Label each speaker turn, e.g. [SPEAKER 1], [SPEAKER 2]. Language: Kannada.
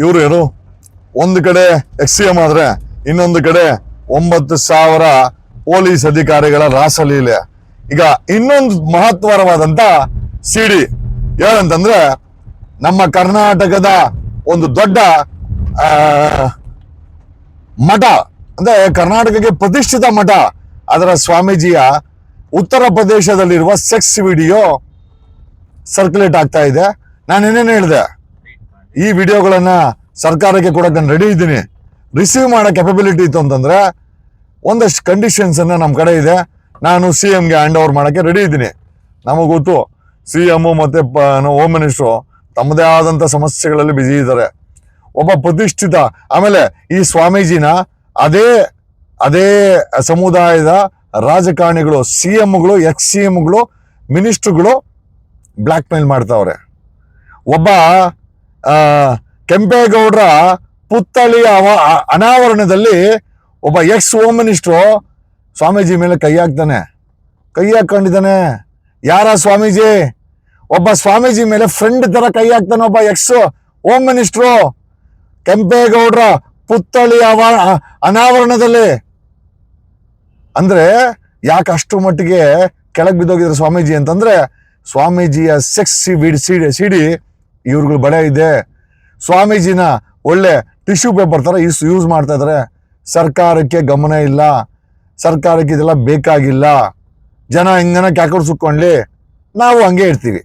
[SPEAKER 1] ಇವರು ಏನು? ಒಂದು ಕಡೆ ಎಕ್ಸ್ ಸಿ ಎಂ ಆದರೆ, ಇನ್ನೊಂದು ಕಡೆ ಒಂಬತ್ತು ಸಾವಿರ ಪೊಲೀಸ್ ಅಧಿಕಾರಿಗಳ ರಾಸಲೀಲೆ ಈಗ ಇನ್ನೊಂದು ಮಹತ್ವರವಾದಂತ ಸಿಡಿ ಏನಂತಂದ್ರೆ, ನಮ್ಮ ಕರ್ನಾಟಕದ ಒಂದು ದೊಡ್ಡ ಮಠ, ಅಂದ್ರೆ ಕರ್ನಾಟಕಕ್ಕೆ ಪ್ರತಿಷ್ಠಿತ ಮಠ, ಅದರ ಸ್ವಾಮೀಜಿಯ ಉತ್ತರ ಪ್ರದೇಶದಲ್ಲಿರುವ ಸೆಕ್ಸ್ ವಿಡಿಯೋ ಸರ್ಕ್ಯುಲೇಟ್ ಆಗ್ತಾ ಇದೆ. ನಾನು ಏನೇನು ಹೇಳಿದೆ? ಈ ವಿಡಿಯೋಗಳನ್ನ ಸರ್ಕಾರಕ್ಕೆ ಕೊಡಕ್ಕೆ ನಾನು ರೆಡಿ ಇದ್ದೀನಿ. ರಿಸೀವ್ ಮಾಡೋ ಕೆಪಬಿಲಿಟಿ ಇತ್ತು ಅಂತಂದ್ರೆ ಒಂದಷ್ಟು ಕಂಡೀಷನ್ಸ್ ಅನ್ನ ನಮ್ಮ ಕಡೆ ಇದೆ. ನಾನು ಸಿ ಎಮ್ಗೆ ಹ್ಯಾಂಡ್ ಓವರ್ ಮಾಡೋಕ್ಕೆ ರೆಡಿ ಇದ್ದೀನಿ. ನಮಗೆ ಗೊತ್ತು ಸಿ ಮತ್ತು ಮತ್ತೆ ಹೋಮ್ ಮಿನಿಸ್ಟ್ರು ತಮ್ಮದೇ ಆದಂಥ ಸಮಸ್ಯೆಗಳಲ್ಲಿ ಬ್ಯುಸಿ ಇದ್ದಾರೆ. ಒಬ್ಬ ಪ್ರತಿಷ್ಠಿತ, ಆಮೇಲೆ ಈ ಸ್ವಾಮೀಜಿನ ಅದೇ ಅದೇ ಸಮುದಾಯದ ರಾಜಕಾರಣಿಗಳು ಸಿ ಎಮ್ಗಳು ಎಕ್ಸ್ ಸಿ ಎಮ್ಗಳು ಮಿನಿಸ್ಟ್ರುಗಳು ಬ್ಲ್ಯಾಕ್ ಮೇಲ್ ಮಾಡ್ತಾವ್ರೆ. ಒಬ್ಬ ಕೆಂಪೇಗೌಡರ ಪುತ್ಥಳಿಯ ಅನಾವರಣದಲ್ಲಿ ಒಬ್ಬ ಎಕ್ಸ್ ಹೋಮ್ ಮಿನಿಸ್ಟ್ರು ಸ್ವಾಮೀಜಿ ಮೇಲೆ ಕೈ ಹಾಕ್ತಾನೆ. ಕೈ ಹಾಕೊಂಡಿದ್ದಾನೆ. ಯಾರ ಸ್ವಾಮೀಜಿ? ಒಬ್ಬ ಸ್ವಾಮೀಜಿ ಮೇಲೆ ಫ್ರೆಂಡ್ ತರ ಕೈ ಹಾಕ್ತಾನೆ ಒಬ್ಬ ಎಕ್ಸ್ ಹೋಮ್ ಮಿನಿಸ್ಟ್ರು ಕೆಂಪೇಗೌಡರ ಪುತ್ಥಳಿ ಅನಾವರಣದಲ್ಲಿ. ಅಂದ್ರೆ ಯಾಕೆ ಅಷ್ಟು ಮಟ್ಟಿಗೆ ಕೆಳಗೆ ಬಿದ್ದೋಗಿದ್ರು ಸ್ವಾಮೀಜಿ ಅಂತಂದ್ರೆ ಸ್ವಾಮೀಜಿಯ ಸೆಕ್ಸ್ ಸಿಡಿ ಸಿಡಿ ಸಿಡಿ ಇವ್ರುಗಳು ಬಡ ಇದೆ. ಸ್ವಾಮೀಜಿನ ಒಳ್ಳೆ ಟಿಶ್ಯೂ ಪೇಪರ್ ಥರ ಯೂಸ್ ಯೂಸ್ ಮಾಡ್ತಾ ಇದ್ದಾರೆ ಸರ್ಕಾರಕ್ಕೆ ಗಮನ ಇಲ್ಲ. ಸರ್ಕಾರಕ್ಕೆ ಇದೆಲ್ಲ ಬೇಕಾಗಿಲ್ಲ. ಜನ ಹಿಂಗನ ಕ್ಯಾಕರ್ ಸುಕ್ಕೊಂಡ್ಲಿ ನಾವು ಹಂಗೆ ಇರ್ತೀವಿ.